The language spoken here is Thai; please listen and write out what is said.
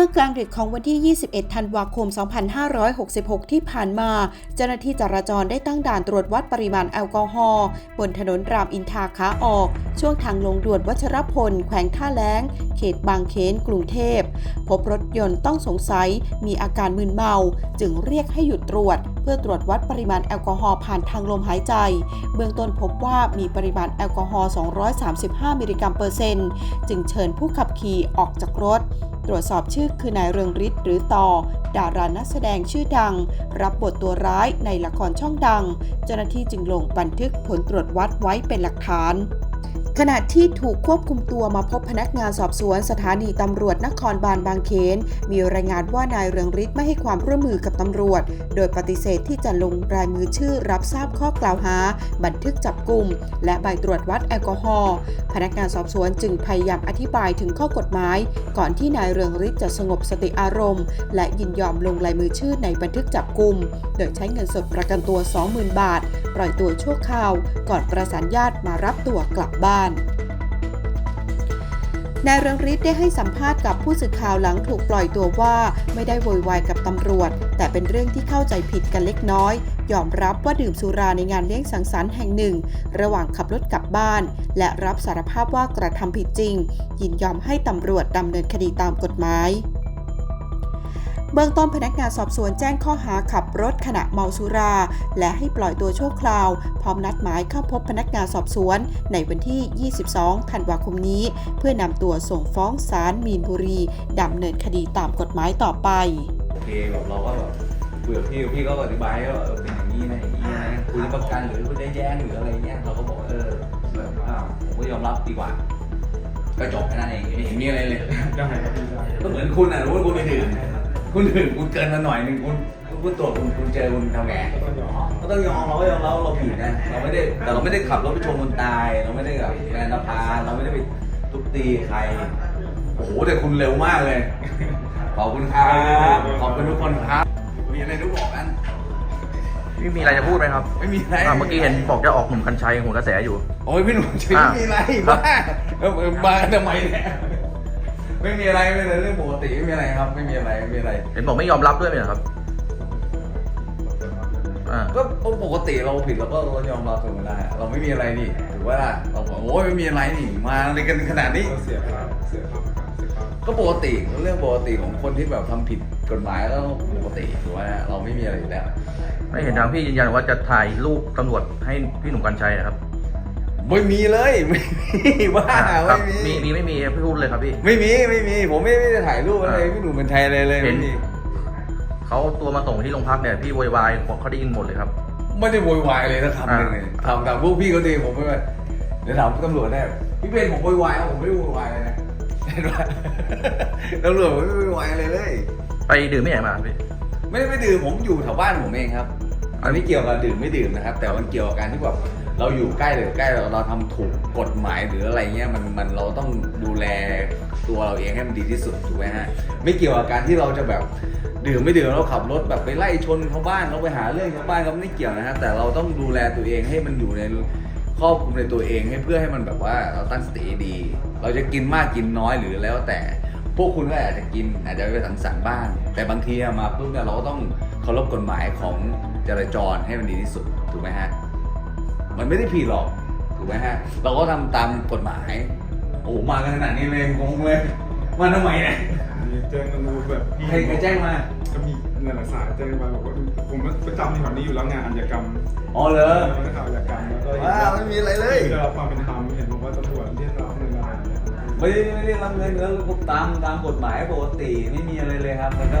มื่อกลางดึกของวันที่ 21 ธันวาคม 2566 ที่ผ่านมา เจ้าหน้าที่จราจรได้ตั้งด่านตรวจวัดปริมาณแอลกอฮอล์บนถนนรามอินทราขาออก ช่วงทางลงด่วนวัชรพล แขวงท่าแล้ง เขตบางเขน กรุงเทพ พบรถยนต์ต้องสงสัย มีอาการมึนเมา จึงเรียกให้หยุดตรวจ พื่อตรวจวัดปริมาณแอลกอฮอล์ผ่านทางลมหายใจ เบื้องต้นพบว่ามีปริมาณแอลกอฮอล์ 235 มิลลิกรัมเปอร์เซ็นต์ จึงเชิญผู้ขับขี่ออกจากรถ ตรวจสอบชื่อคือนายเรืองฤทธิ์หรือต่อ ดารานักแสดงชื่อดัง รับบทตัวร้ายในละครช่องดัง เจ้าหน้าที่จึงลงบันทึกผลตรวจวัดไว้เป็นหลักฐาน ขณะที่ถูกควบคุมตัวมาพบพนักงานสอบสวนสถานีตำรวจนครบาลบางเขน มีรายงานว่านายเรืองฤทธิ์ไม่ให้ความร่วมมือกับตำรวจ โดยปฏิเสธที่จะลงรายมือชื่อรับทราบข้อกล่าวหา บันทึกจับกลุ่ม และใบตรวจวัดแอลกอฮอล์พนักงานสอบสวนจึงพยายามอธิบายถึงข้อกฎหมาย ก่อนที่นายเรืองฤทธิ์จะสงบสติอารมณ์ และยินยอมลงลายมือชื่อในบันทึกจับกลุ่ม โดยใช้เงินสดประกันตัว 20,000 บาท ปล่อยตัวชั่วคราว ก่อนประสานญาติมารับตัวกลับบ้าน นายเรืองฤทธิ์ได้ให้สัมภาษณ์กับผู้สื่อข่าวหลังถูกปล่อยตัวว่าไม่ได้โวยวายกับตำรวจ แต่เป็นเรื่องที่เข้าใจผิดกันเล็กน้อย ยอมรับว่าดื่มสุราในงานเลี้ยงสังสรรค์แห่งหนึ่ง ระหว่างขับรถกลับบ้าน และรับสารภาพว่ากระทำผิดจริง ยินยอมให้ตำรวจดำเนินคดีตามกฎหมาย เบื้องต้นพนักงานสอบสวนแจ้งข้อหาขับรถขณะเมาสุรา และให้ปล่อยตัวชั่วคราว พร้อมนัดหมายเข้าพบพนักงานสอบสวน ในวันที่ 22 ธันวาคมนี้ เพื่อนำตัวส่งฟ้องศาลมีนบุรีดำเนินคดีตามกฎหมายต่อไปโอเคแบบเราก็แบบคุยกับพี่พี่ก็อธิบายให้ว่าเออเป็นอย่างนี้นะอย่างนี้นะคุยประกันหรือคุยได้แย้งหรืออะไรเงี้ยเราก็บอกว่าเออแบบอ้าวผมก็ยอมรับดีกว่าก็จบแค่นั้นเองไม่เห็นมีอะไรเลยได้ครับพี่ได้ก็เหมือนคุณอะรู้ว่าคุณไปดื่ม คุณดื่มคุณเกินมาหน่อยหนึงคุณคุณตรวจคุณคุณเจอคุณทำไงก็ต้องยอมก็ต้องยอมเราก็ยอมรับว่าเราผิดนะเราไม่ได้แต่เราไม่ได้ขับรถไปชนคนตาย เราไม่ได้แบบแรงพาเราไม่ได้ไปทุบตีใครโอ้โหแต่คุณเร็วมากเลยขอบคุณครับขอบคุณทุกคนครับ มีอะไรรู้บอกกันพี่มีอะไรจะพูดไหมครับ ไม่มีอะไรอ่าเมื่อกี้เห็นบอกจะออกหนุ่มกัญชัยหัวกระแสอยู่ โอ้ยพี่หนุ่มจะไม่มีอะไรอ่าบ้าเออเออมาทำไมเนี่ย ไม่มีอะไรไม่เลยเรื่องปกติไม่มีอะไรครับ ไม่มีอะไรไม่มีอะไร เห็นบอกไม่ยอมรับด้วยไหมเหรอครับ อ่า ก็ปกติเราผิดเราก็เรายอมรับถูกไหมล่ะเราไม่มีอะไรนี่ถือว่าล่ะเราบอกโอ้ยไม่มีอะไรนี่มาในกันขนาดนี้ก็เสียค่าเสียค่าประกันเสียค่าก็ปกติเรื่องปกติของคนที่แบบทำผิดกฎหมายแล้วปกติถูกไหมเราไม่มีอะไรอยู่แล้ว ไม่เห็นทางพี่ยืนยันว่าจะถ่ายรูปตำรวจให้พี่หนุ่มกัญชัยนะครับ ไม่มีเลยไม่มีว่าครัไม่บมีมีมีไม่มีพี่พูดเลยครับพี่ ไม่มีไม่มีผมไม่ไม่ได้ถ่ายรูปอะไรอ่าพี่หนุ่มเป็นไทยเลยเลยเห็ไม่น มีเขาตัวมาส่งที่โรงพักเนี่ยพี่โวยวายเขาได้ยินหมดเลยครับ ไม่ได้โวยวายเลยนะคำหนึ่งเลยอ่าทำตามพวกพี่เขาดีผมไม่ไปเดี๋ยวถามตำรวจได้พี่เป็นผมโวยวายนะผมไม่ได้โวยวายเลยนะเห็นปะตำรวจผมไม่โวยวายอะไรเลย ไปดื่มไม่ไหนมาครับพี่ ไม่ได้ไม่ดื่มผมอยู่แถวบ้านผมเองครับมันไม่เกี่ยวกับดื่มไม่ดื่มนะครับ แต่มันเกี่ยวกับการที่แบบ เราอยู่ใกล้หรือใกล้เราเราทำถูกกฎหมายหรืออะไรเงี้ยมันมันเราต้องดูแลตัวเราเองให้มันดีที่สุดถูกไหมฮะไม่เกี่ยวกับการที่เราจะแบบดื่มไม่ดื่มเราขับรถแบบไปไล่ชนชาวบ้านเราไปหาเรื่องชาวบ้านก็ไม่เกี่ยวนะฮะแต่เราต้องดูแลตัวเองให้มันอยู่ในครอบคลุมในตัวเองให้เพื่อให้มันแบบว่าเราตั้งสติดี เราจะกินมากกินน้อยหรือแล้วแต่ พวกคุณก็อาจจะกินอาจจะไปสังสรรค์บ้างแต่บางทีมาปุ๊บเนี่ยเราก็ต้องเคารพกฎหมายของจราจรให้มันดีที่สุดถูกไหมฮะ มันไม่ได้ผิดหรอกถูกไหมฮะ เราก็ทำตามกฎหมาย โอ้โหมากันขนาดนี้เลยงงเลยมาทำไมเนี่ยมีแจ้งตำรวจแบบพี่ใครใครแจ้งมาก็มีนั่นแหละสายแจ้งมาบอกว่าผมประจำที่แถวนี้อยู่แล้วงานอาชญากรรมอ๋อเหรอมันก็ข่าวอาชญากรรมแล้วก็ว้าวไม่มีอะไรเลยได้รับความเป็นธรรมเห็นบอกว่าตำรวจเรียกรับเงินอะไรเนี่ยไม่ได้ไม่ได้รับเงินแล้วตามตามกฎหมายปกติไม่มีอะไรเลยครับมันก็